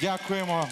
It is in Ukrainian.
Дякуємо.